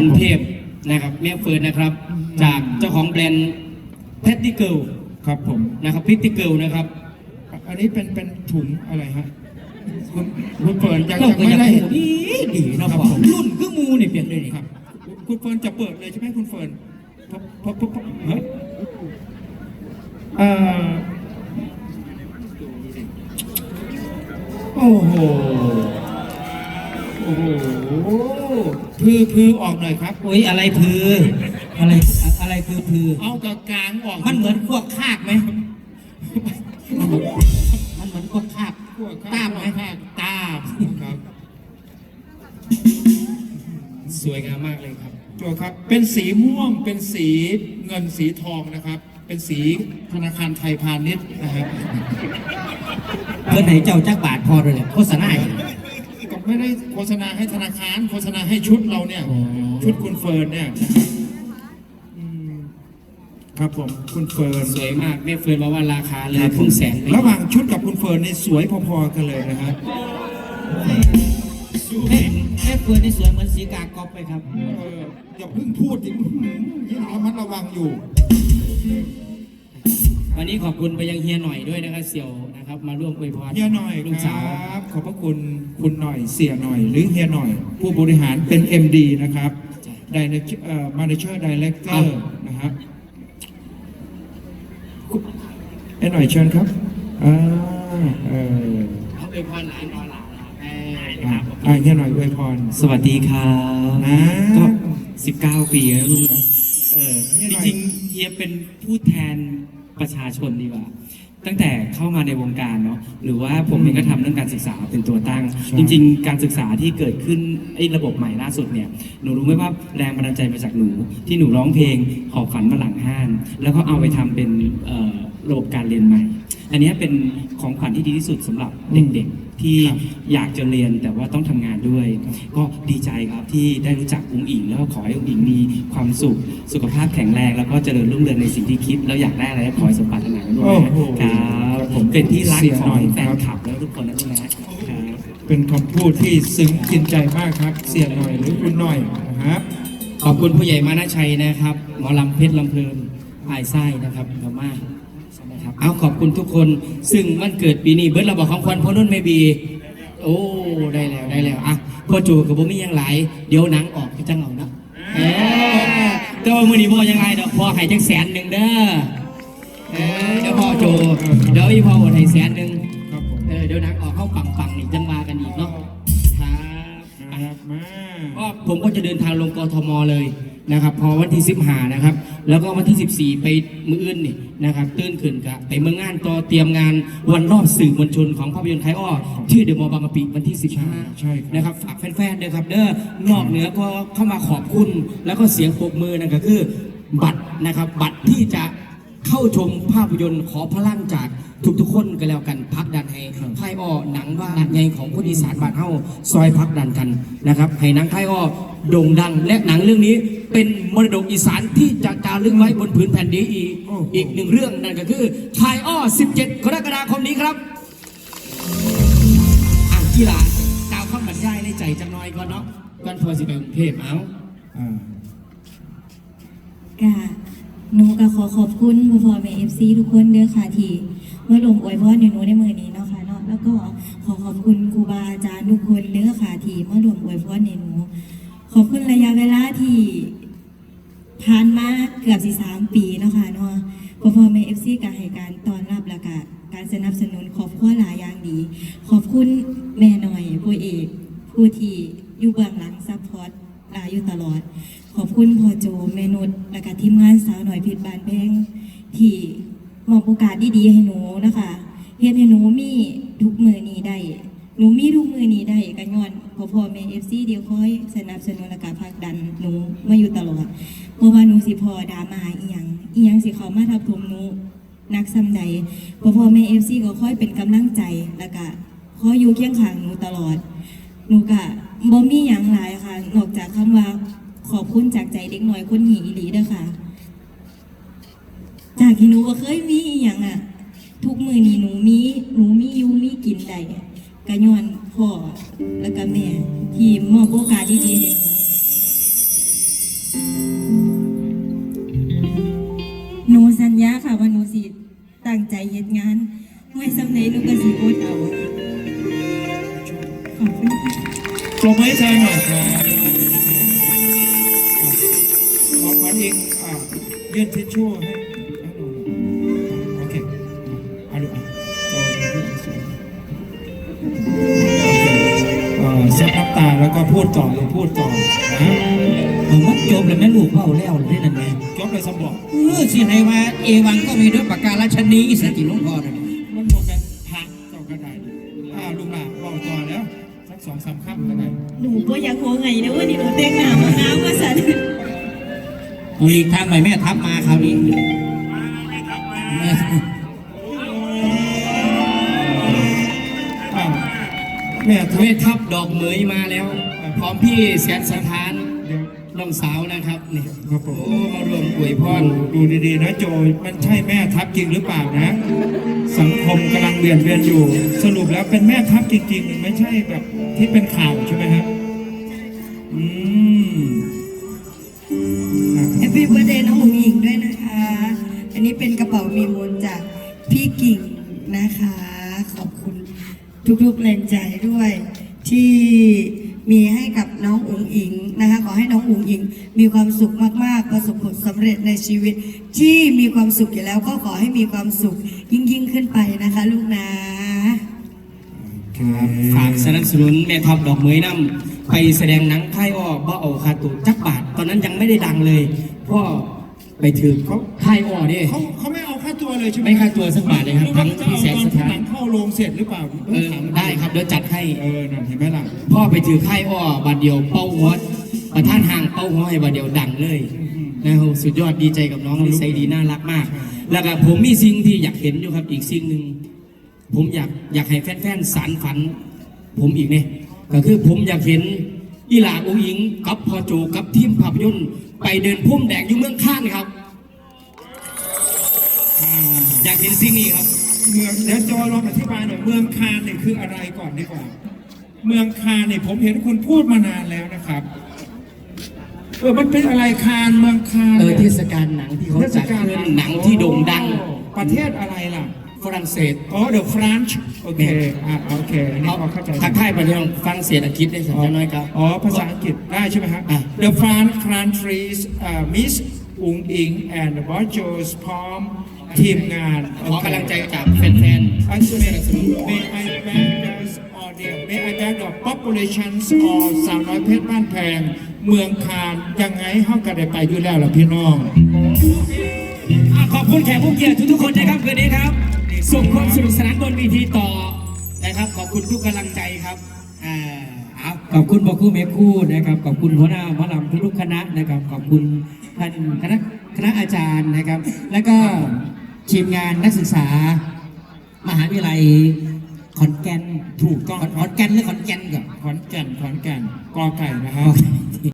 กรุงเทพนะครับแม่เฟิร์นนะครับ จากเจ้าของแบรนด์แพตติเกิลครับผมนะครับพิตติเกิลนะครับ อันนี้เป็นเป็นถุงอะไรฮะคุณคุณเฟิร์นยังเรายังก็ไม่อยากได้หูดีดีนะครัพ่บอผมรุ่นก็มูนี่เปลี่ยนเลยนี่ครับ คุณเฟิร์นจะเปิดเลยใช่ไหมคุณเฟิร์นเพราะเพราะเพราะเพราะฮะเอ่อโอ้โหโอ้โหพือพือออกหน่อยครับโอ้ยอะไรพือ อะไรอะไรคือพือเอากกลางออกมันเหมือนพวกคากไหมมันเหมือนพวกคากพวกตามไหมข้างตามครับ สวยงามมากเลยครับตัวครับ เป็นสีม่วงเป็นสีเงินสีทองนะครับ เป็นสีธนาคารไทยพาณิชย์นะครับเพื่อนไหนเจ้าจักบาทพอเลยโฆษณาอีกก็ ไม่ได้โฆษณาให้ธนาคาร โฆษณาให้ชุดเราเนี่ยอ๋อชุดคุณเฟิร์นเนี่ยนะครับอืมครับผมคุณเฟิร์น สวยมากแม่เฟิร์นบอกว่าราคาเลยครึ่งแสนเลยระหว่างชุดกับคุณเฟิร์นนี่สวยพอๆกันเลยนะครับแม่แม่เฟิร์นนี่สวยเหมือนสีกากรอบเลยครับ เอออย่าเพิ่งพูดดิยิ่งระมัดระวังอยู่วั นนี้ขอบคุณไปยังเฮียหน่อยด้วยนะครับเสี่ยวนะครับ มาร่วมอวยพรเฮียหน่อยลูกคสาวรับขอบพระคุณคุณหน่อยเสียหน่อย หรือเฮียหน่อย ผู้บริหารเป็น MD นะครับไดเรคเอ่อมาเนเจอร์ไดเรคเตอร์นะครับเฮียหน่อยเชิญครับอ่าเออเอาอวยพรหลานนอนหลานเอออะอะเฮียหน่อยอวยพรสวัสดีครับนะก็19 ปีแล้วลุงเนาะเออนี่จหน่อยริงๆเฮียเป็นผู้แทน ประชาชนดีกว่า ตั้งแต่เข้ามาในวงการเนาะหรือว่าผมเองก็ทำเรื่องการศึกษาเป็นตัวตั้ง จริง ๆ การศึกษาที่เกิดขึ้นไอ้ระบบใหม่ล่าสุดเนี่ยหนูรู้ไหมว่าแรงบันดาลใจมาจากหนู ที่หนูร้องเพลงหอบฝันมาหลังห้าน แล้วก็เอาไปทำเป็นเอ่อระบบการเรียนใหม่ อันเนี้ยเป็นของขวัญที่ดีที่สุดสำหรับเด็กๆ ที่ครับอยากจะเรียนแต่ว่าต้องทำงานด้วย ก็ดีใจครับที่ได้รู้จักอุ้งอิงแล้วก็ขอให้อุ้งอิงมีความสุข สุขภาพแข็งแรง แล้วก็เจริญรุ่งเรืองในสิ่งที่คิด แล้วอยากได้อะไรก็ขอให้สมปรารถนาด้วยโอ้นะโหครับครับผมเป็นที่รักเสียขหน่ออยงแฟนครับคลับแล้วทุกคนนะลูกนะครับเป็นคำพูดที่ซึ้งกินใจมากครับ เสียหน่อยหรือคุณหน่อยนะครับ ขอบคุณผู้ใหญ่มานาชัยนะครับ หมอลำเพชรลำเพลินอายไส้นะครับขอบมากนะครับ เอาขอบคุณทุกคน ซึ่งวันเกิดปีนี้เบิร์ดเราบอกของควันพ่อนุ่นไม่บี โอ้ ได้แล้วได้แล้วอะพ่อจูกับผมมีหยังหลาย เดี๋ยวหนังออกจังเอาเนาะเออแต่ว่ามือนี้พ่อยังไงดอกพ่อให้จังแสนหนึ่งเด้อเออเดี๋ยวพ่อโจเดี๋ยวอีพ่อโอนให้แสนหนึ่งครับผมเออเดี๋ยวหนังออกเข้าปังปังๆนี่จังมากันอีกเนาะครับนะครับมาก็ผมก็จะเดินทางลงกทมเลยนะครับ พอวันที่10หานะครับ แล้วก็วันที่ 14 ไปมืออื่นนี่นะครับตื่นขึ้นกะไปเมืองงานต่อเตรียมงานวันรอบสื่อมวลชนของภาพยนตร์ไทยอ้อที่เดอะมอลล์บางกะปิวันที่ 15ใช่นะครับฝากแฟนๆด้วยครับเด้อนอกเหนือก็เข้ามาขอบคุณ แล้วก็เสียงปรบมือนั่นก็คือบัตรนะครับบัตรที่จะ เข้าชมภาพยนตร์ขอพลังจากทุกๆคนก็แล้วกันพักดันให้ไทยอ้อหนังว่าหนังใหญ่ของคนอีสานบ้านเฮาซอยพักดันกันนะครับให้หนังไทยอ้อโด่งดังและหนังเรื่องนี้เป็นมรดกอีสานที่จะจารึกไว้บนผืนแผ่นดินอีกโอ้โหอีกหนึ่งเรื่องนั่นก็คือไทยอ้อ 17 กรกฎาคมนี้ครับอ่านกีฬากล่าวคำบรรยายในใจจังน้อยก่อนเนาะก่อนทัวร์สิไปกรุงเทพเอาอ่ากะ หนูก็ขอขอบคุณพ่อพ่อแม่เอฟซีทุกคนเด้อค่ะที่มาลงอวยพรในหนูในมือนี้เนาะค่ะเนาะแล้วก็ขอขอบคุณครูบาอาจารย์ทุกคนเด้อค่ะที่มาลงอวยพรในหนู ขอบคุณระยะเวลาที่ผ่านมาเกือบสิสามปีเนาะค่ะเนาะพ่อพ่อแม่เอฟซีก็ให้การต้อนรับและก็การสนับสนุนครอบครัวหลายอย่างดี ขอบคุณแม่หน่อยผู้เอกผู้ที่อยู่เบื้องหลังซัพพอร์ตลาอยู่ตลอด ขอบคุณพ่อโจเมนุษและก็ทีมงานสาวหน่อยเพชรบานเพลงที่มอบโอกาสดีๆให้หนูนะคะเฮ็ดให้หนูมีทุกมือนี้ได้หนูมีทุกมือนี้ได้ก็ย้อนพ่อพ่อแม่เอฟซีเดียวคอยสนับสนุนและก็ผลักดันหนูมาอยู่ตลอดเพราะว่าหนูสิพอดามาอีหยังอีหยังสิเขามาทับถมหนูนักซ้ำใดพ่อพ่อแม่เอฟซีก็คอยเป็นกำลังใจแล้วก็คอยอยู่เคียงข้างหนูตลอด หนูกะบ่มีหยังหลายค่ะนอกจากคำว่า ขอบคุณจากใจเด็กหน่อยคนหีอีหลีเด้อค่ะ จากที่หนูก็เคยมีอย่างอะ ทุกมือนี่หนูมีหนูมีอยู่มีกินได้กระยอนพ่อและวก็แม่ ที่มอบโอกาสดีๆให้หนูหนูสัญญาค่ะว่าหนูสิตั้งใจเฮ็ดงานไม่สำเร็จหนูก็สิอดเอาขอบคุณค่ะ ปรบมือให้แซนหน่อยครั ขอขวัญเองอ่ายื่นทิชชู่ให้ให้หนูโอเคเอาดูอะโอเคเอ่อเช็ดน้ำตาแล้วก็พูดต่อเลยพูดต่อนะผมว่าจบเลยแม่ลูกเผาแล้วได้นั่นไงจบเลยสมบอกเออสิให้ว่าเอวังก็มีด้วยปากการาชนีสติหลวงพ่อนั่นมันบอกเป็นพักต่อกระไดอ่าลุงหลานบอกต่อแล้วสักสองสามคำก็ได้หนูบ่อยากโหไงนะว่านี่หนูแต่งหน้ามาน้ำมาสั่น เอาอีกทางใหม่แม่ทับมาคราวนี้แม่อ่าแม่ทุแม่ยทับดอกเหมยมาแล้ว พร้อมพี่แสนสถานเดี๋ยวน้องสาวนะครับนี่ครับผมโอ้มารวมอวยพรดูดีๆนะโจยมันใช่แม่ทัพจริงหรือเปล่านะ สังคมกำลังเบียนเบียนอยู่ สรุปแล้วเป็นแม่ทัพจริงๆ ไม่ใช่แบบที่เป็นข่าวใช่ไหมครับอืมอะแฮ ปปี้เบ t ร์เดย์น้องหมูหญิงด้วยนะคะ อันนี้เป็นกระเป๋ามีมูลจากพี่กิ่งนะคะ ขอบคุณทุกๆแรงใจด้วย ที่มีให้กับน้องอุ๋งอิงนะคะ ขอให้น้องอุ๋งอิง มีความสุขมากๆ ประสบผลสำเร็จในชีวิต ที่มีความสุขอยู่แล้วก็ขอให้มีความสุขยิ่งยิ่งๆขึ้นไปนะคะ ลูกนะครับฝากสนับสนุนแม่ทับดอกเมยนำไปแสดงหนังค่ายอ้อบ่เอาคาตูจักบาท ตอนนั้นยังไม่ได้ดังเลย พ่อไปถือเขาค่ายอ้อดิเขาเขาไม่เอาค่าตัวเลยใช่ไหมไม่ค่าตัวสักบาทเลยครับหอทั้ว่างจะพี่เอาแสนตอนสที่ถาหนันงเข้าโรงเสร็จหรือเปล่าเออได้ครับเดี๋ยวจัดให้เออนั่นเห็นไหมล่ะพ่อไปถือค่ายอ้อบัดเดียวเป้าหัวประท่านห่างเป้าหัวให้บัดเดียวดังเลยนะครับสุดยอดดีใจกับน้องนิสัยดีน่ารักมาก แล้วก็ผมมีสิ่งที่อยากเห็นอยู่ครับอีกสิ่งหนึ่งผมอยากอยากให้แฟนๆสารฝัน ผมอีกเนี่ยก็คือผมอยากเห็น อีหลาอุหญิงกับพ่อโจกับทีมภาพยนตร์ไปเดินพุ่มแดงอยู่เมืองข้านครับอ่าอยากเห็นสิ่งนี้ครับ เมืองเดี๋ยวจอยลองอธิบายหน่อยเมืองคานเนี่ยคืออะไรก่อนดีกว่า เมืองคานเนี่ยผมเห็นคุณพูดมานานแล้วนะครับเออมันเป็นอะไรคานเมืองคานเออนี่ยเทศกาลหนังที่เขาจัดขึ้นหนังที่โด่งดังโอ้ประเทศอะไรล่ะ ฝรั่งเศสอ๋อเดี๋ยวฟรานช์โอเคอะโอเคอันนี้เขาพอเข้าใจทักทายประเทศฝรั่งเศสอังกฤษได้สักน้อยครับอ๋อภาษาอังกฤษได้ใช่ไหมฮะอะ The France countries uh, Miss อุงอิง and w a t c h e s พร้อมทีมงานขอกำลังใจจากแฟน I say may I beg those audience may I beg the populations of สาวน้อยเพชรบ้านแพง เมืองคานยังไงเฮาก็ได้ไปอยู่แล้วล่ะพี่น้องๆอะขอบคุณแขกผู้เกียรติทุกๆคนนะครับคืนนี้ครับ ส่งความสนุกสนานบนเวทีต่อนะครับ ขอบคุณทุกกำลังใจครับอ่าเอาขอบคุณพ่อครู่แม่ครู่นะครับขอบคุณหัวหน้าหมอลำทุกๆคณะนะครับ ขอบคุณท่านคณะคณะอาจารย์นะครับ แล้วก็ทีมงานนักศึกษา มหาวิทยาลัยขอนแก่นถูกต้องขอนแก่นหรือขอนแก่นก่อนขอนแก่นขอนแก่นกอไก่นะฮะโอเค